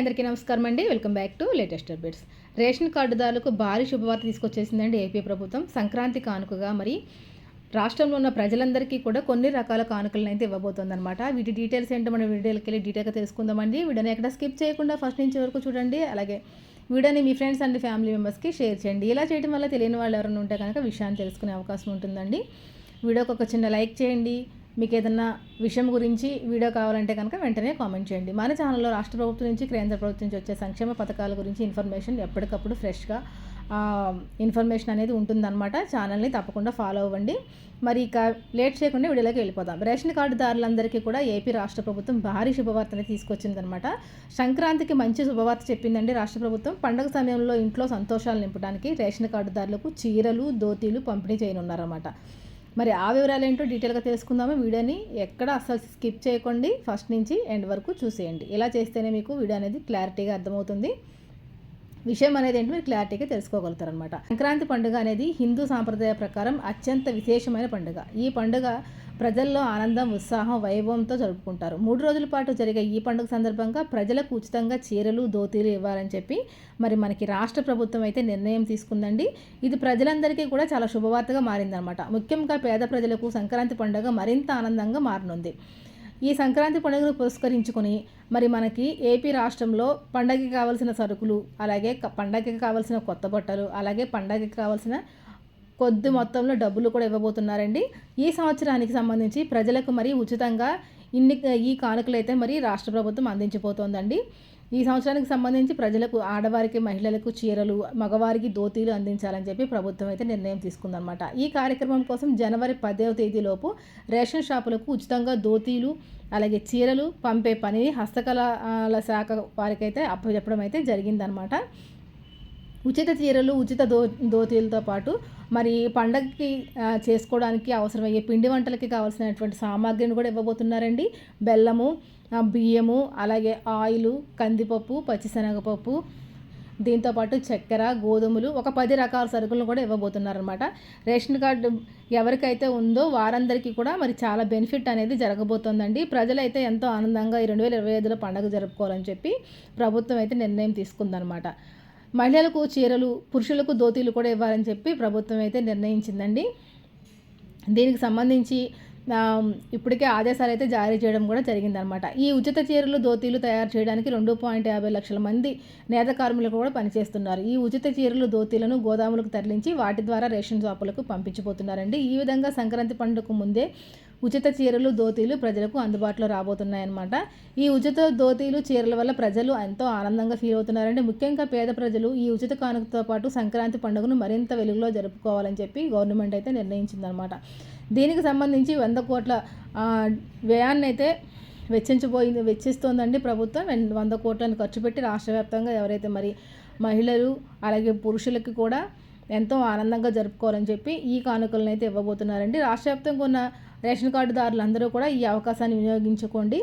అందరికీ నమస్కారం అండి. Welcome back to latest updates. Ration కార్డుదారులకు భారీ శుభవార్త తీసుకొచ్చేసిందండి ఏపీ ప్రభుత్వం. సంక్రాంతి కానుకగా మరి రాష్ట్రంలో ఉన్న ప్రజలందరికీ కూడా కొన్ని రకాల కానుకలను అయితే ఇవ్వబోతుందన్నమాట. వీటి డీటెయిల్స్ ఏంటో మనం వీడియోకి వెళ్ళి డీటెయిల్గా తెలుసుకుందామండి. వీడియోని ఎక్కడ స్కిప్ చేయకుండా ఫస్ట్ నుంచి వరకు చూడండి. అలాగే వీడియోని మీ ఫ్రెండ్స్ అండ్ ఫ్యామిలీ మెంబర్స్కి షేర్ చేయండి. ఇలా చేయడం వల్ల తెలియని వాళ్ళు ఎవరైనా ఉంటే కనుక విషయాన్ని తెలుసుకునే అవకాశం ఉంటుందండి. వీడియోకి ఒక చిన్న లైక్ చేయండి. మీకు ఏదన్నా విషయం గురించి వీడియో కావాలంటే కనుక వెంటనే కామెంట్ చేయండి. మన ఛానల్లో రాష్ట్ర ప్రభుత్వం నుంచి కేంద్ర ప్రభుత్వం నుంచి వచ్చే సంక్షేమ పథకాల గురించి ఇన్ఫర్మేషన్ ఎప్పటికప్పుడు ఫ్రెష్గా ఇన్ఫర్మేషన్ అనేది ఉంటుందన్నమాట. ఛానల్ని తప్పకుండా ఫాలో అవ్వండి. మరి ఇక లేట్ చేయకుండా వీడియోలోకి వెళ్ళిపోదాం. రేషన్ కార్డుదారులందరికీ కూడా ఏపీ రాష్ట్ర ప్రభుత్వం భారీ శుభవార్తని తీసుకొచ్చిందనమాట సంక్రాంతికి మంచి శుభవార్త చెప్పిందండి రాష్ట్ర ప్రభుత్వం. పండగ సమయంలో ఇంట్లో సంతోషాలు నింపడానికి రేషన్ కార్డుదారులకు చీరలు దోతీలు పంపిణీ చేయనున్నారన్నమాట. మరి ఆ వివరాలు ఏంటో డీటెయిల్గా తెలుసుకుందాము. వీడియోని ఎక్కడ అస్సలు స్కిప్ చేయకండి. ఫస్ట్ నుంచి ఎండ్ వరకు చూసేయండి. ఇలా చేస్తేనే మీకు వీడియో అనేది క్లారిటీగా అర్థమవుతుంది. విషయం అనేది ఏంటి మీరు క్లారిటీగా తెలుసుకోగలుగుతారు అనమాట సంక్రాంతి పండుగ అనేది హిందూ సాంప్రదాయ ప్రకారం అత్యంత విశేషమైన పండుగ. ఈ పండుగ ప్రజల్లో ఆనందం ఉత్సాహం వైభవంతో జరుపుకుంటారు. మూడు రోజుల పాటు జరిగే ఈ పండుగ సందర్భంగా ప్రజలకు ఉచితంగా చీరలు దోతీలు ఇవ్వాలని చెప్పి మరి మనకి రాష్ట్ర ప్రభుత్వం అయితే నిర్ణయం తీసుకుందండి. ఇది ప్రజలందరికీ కూడా చాలా శుభవార్తగా మారిందనమాట ముఖ్యంగా పేద ప్రజలకు సంక్రాంతి పండుగ మరింత ఆనందంగా మారనుంది. ఈ సంక్రాంతి పండుగను పురస్కరించుకొని మరి మనకి ఏపీ రాష్ట్రంలో పండగకి కావాల్సిన సరుకులు అలాగే పండగకి కావాల్సిన కొత్త బట్టలు అలాగే పండగకి కావాల్సిన కొద్ది మొత్తంలో డబ్బులు కూడా ఇవ్వబోతున్నారండి. ఈ సంవత్సరానికి సంబంధించి ప్రజలకు మరి ఉచితంగా ఇన్ని ఈ కానుకలు అయితే మరి రాష్ట్ర ప్రభుత్వం అందించిపోతోందండి ఈ సంవత్సరానికి సంబంధించి ప్రజలకు ఆడవారికి మహిళలకు చీరలు మగవారికి దోతీలు అందించాలని చెప్పి ప్రభుత్వం అయితే నిర్ణయం తీసుకుందనమాట ఈ కార్యక్రమం కోసం జనవరి పదవ తేదీలోపు రేషన్ షాపులకు ఉచితంగా దోతీలు అలాగే చీరలు పంపే పని హస్తకళల శాఖ వారికైతే అప్పచెప్పడం అయితే జరిగిందనమాట ఉచిత చీరలు ఉచిత దో దోతీలతో పాటు మరి పండగకి చేసుకోవడానికి అవసరమయ్యే పిండి వంటలకి కావాల్సినటువంటి సామాగ్రిని కూడా ఇవ్వబోతున్నారండి. బెల్లము బియ్యము అలాగే ఆయిలు కందిపప్పు పచ్చిశనగపప్పు దీంతోపాటు చక్కెర గోధుమలు ఒక పది రకాల సరుకులను కూడా ఇవ్వబోతున్నారనమాట రేషన్ కార్డు ఎవరికైతే ఉందో వారందరికీ కూడా మరి చాలా బెనిఫిట్ అనేది జరగబోతోందండి. ప్రజలైతే ఎంతో ఆనందంగా ఈ రెండు వేల ఇరవై ఐదులో పండుగ జరుపుకోవాలని చెప్పి ప్రభుత్వం అయితే నిర్ణయం తీసుకుందనమాట మహిళలకు చీరలు పురుషులకు దోతీలు కూడా ఇవ్వాలని చెప్పి ప్రభుత్వం అయితే నిర్ణయించిందండి. దీనికి సంబంధించి ఇప్పటికే ఆదేశాలు అయితే జారీ చేయడం కూడా జరిగిందనమాట ఈ ఉచిత చీరలు దోతీలు తయారు చేయడానికి రెండు పాయింట్ యాభై లక్షల మంది నేత కార్మికులు కూడా పనిచేస్తున్నారు. ఈ ఉచిత చీరలు దోతీలను గోదాములకు తరలించి వాటి ద్వారా రేషన్ షాపులకు పంపించిపోతున్నారండి ఈ విధంగా సంక్రాంతి పండుగకు ముందే ఉచిత చీరలు దోతీలు ప్రజలకు అందుబాటులో రాబోతున్నాయన్నమాట. ఈ ఉచిత దోతీలు చీరల వల్ల ప్రజలు ఎంతో ఆనందంగా ఫీల్ అవుతున్నారంటే ముఖ్యంగా పేద ప్రజలు ఈ ఉచిత కానుకతో పాటు సంక్రాంతి పండుగను మరింత వెలుగులో జరుపుకోవాలని చెప్పి గవర్నమెంట్ అయితే నిర్ణయించిందనమాట దీనికి సంబంధించి వంద కోట్ల వ్యయాన్ని అయితే వెచ్చించబోయింది వెచ్చిస్తోందండి ప్రభుత్వం. వంద కోట్లను ఖర్చు పెట్టి రాష్ట్ర వ్యాప్తంగా ఎవరైతే మరి మహిళలు అలాగే పురుషులకి కూడా ఎంతో ఆనందంగా జరుపుకోవాలని చెప్పి ఈ కానుకలను అయితే ఇవ్వబోతున్నారండి. రాష్ట్ర వ్యాప్తంగా ఉన్న రేషన్ కార్డుదారులు అందరూ కూడా ఈ అవకాశాన్ని వినియోగించుకోండి.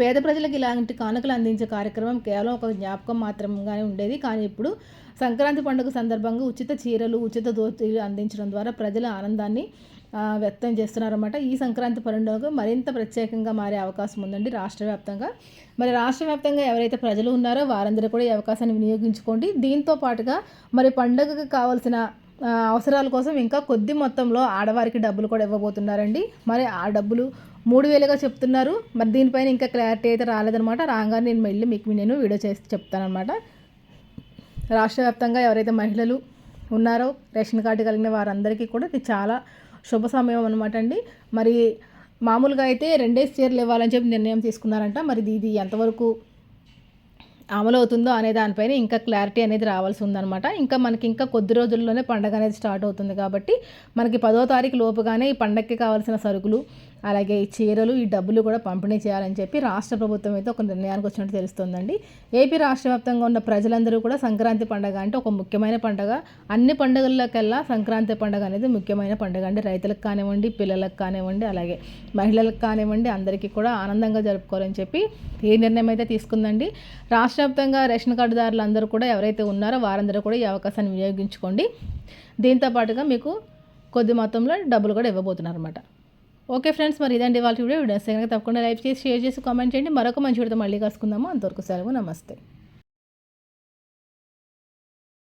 పేద ప్రజలకు ఇలాంటి కానుకలు అందించే కార్యక్రమం కేవలం ఒక జ్ఞాపకం మాత్రంగానే ఉండేది. కానీ ఇప్పుడు సంక్రాంతి పండుగ సందర్భంగా ఉచిత చీరలు ఉచిత దోతీలు అందించడం ద్వారా ప్రజల ఆనందాన్ని వ్యక్తం చేస్తున్నారన్నమాట. ఈ సంక్రాంతి పండుగ మరింత ప్రత్యేకంగా మారే అవకాశం ఉందండి రాష్ట్ర వ్యాప్తంగా. మరి రాష్ట్ర వ్యాప్తంగా ఎవరైతే ప్రజలు ఉన్నారో వారందరూ కూడా ఈ అవకాశాన్ని వినియోగించుకోండి. దీంతో పాటుగా మరి పండుగకు కావాల్సిన అవసరాల కోసం ఇంకా కొద్ది మొత్తంలో ఆడవారికి డబ్బులు కూడా ఇవ్వబోతున్నారండి. మరి ఆ డబ్బులు మూడు వేలుగా చెప్తున్నారు. మరి దీనిపైన ఇంకా క్లారిటీ అయితే రాలేదనమాట రాగానే నేను మళ్ళీ మీకు నేను వీడియో చేసి చెప్తానమాట రాష్ట్ర వ్యాప్తంగా ఎవరైతే మహిళలు ఉన్నారో రేషన్ కార్డు కలిగిన వారందరికీ కూడా ఇది చాలా శుభ సమయం అనమాట అండి. మరి మామూలుగా అయితే రెండే చీరలు ఇవ్వాలని చెప్పి నిర్ణయం తీసుకున్నారంట. మరి ఇది ఎంతవరకు అమలు అవుతుందో అనే దానిపైన ఇంకా క్లారిటీ అనేది రావాల్సి ఉందనమాట ఇంకా మనకి ఇంకా కొద్ది రోజుల్లోనే పండగ అనేది స్టార్ట్ అవుతుంది కాబట్టి మనకి పదో తారీఖు లోపుగానే ఈ పండగకి కావాల్సిన సరుకులు అలాగే ఈ చీరలు ఈ డబ్బులు కూడా పంపిణీ చేయాలని చెప్పి రాష్ట్ర ప్రభుత్వం అయితే ఒక నిర్ణయానికి వచ్చినట్టు తెలుస్తుందండి. ఏపీ రాష్ట్ర వ్యాప్తంగా ఉన్న ప్రజలందరూ కూడా సంక్రాంతి పండగ అంటే ఒక ముఖ్యమైన పండుగ. అన్ని పండుగల్లోకెల్లా సంక్రాంతి పండగ అనేది ముఖ్యమైన పండుగ అండి. రైతులకు కానివ్వండి పిల్లలకు కానివ్వండి అలాగే మహిళలకు కానివ్వండి అందరికీ కూడా ఆనందంగా జరుపుకోవాలని చెప్పి ఏ నిర్ణయం అయితే తీసుకుందండి. రాష్ట్ర వ్యాప్తంగా రేషన్ కార్డుదారులు అందరూ కూడా ఎవరైతే ఉన్నారో వారందరూ కూడా ఈ అవకాశాన్ని వినియోగించుకోండి. దీంతో పాటుగా మీకు కొద్ది మొత్తంలో డబ్బులు కూడా ఇవ్వబోతున్నారు అనమాట ఓకే ఫ్రెండ్స్ మరి ఇదండి వాళ్ళ వీడియో. వీడియోస్ కనుక తప్పకుండా లైక్ చేసి షేర్ చేసి కామెంట్ చేయండి. మరొక మంచి వీడితో మళ్ళీ కలుసుకుందాము. అంతవరకు సెలవు. నమస్తే.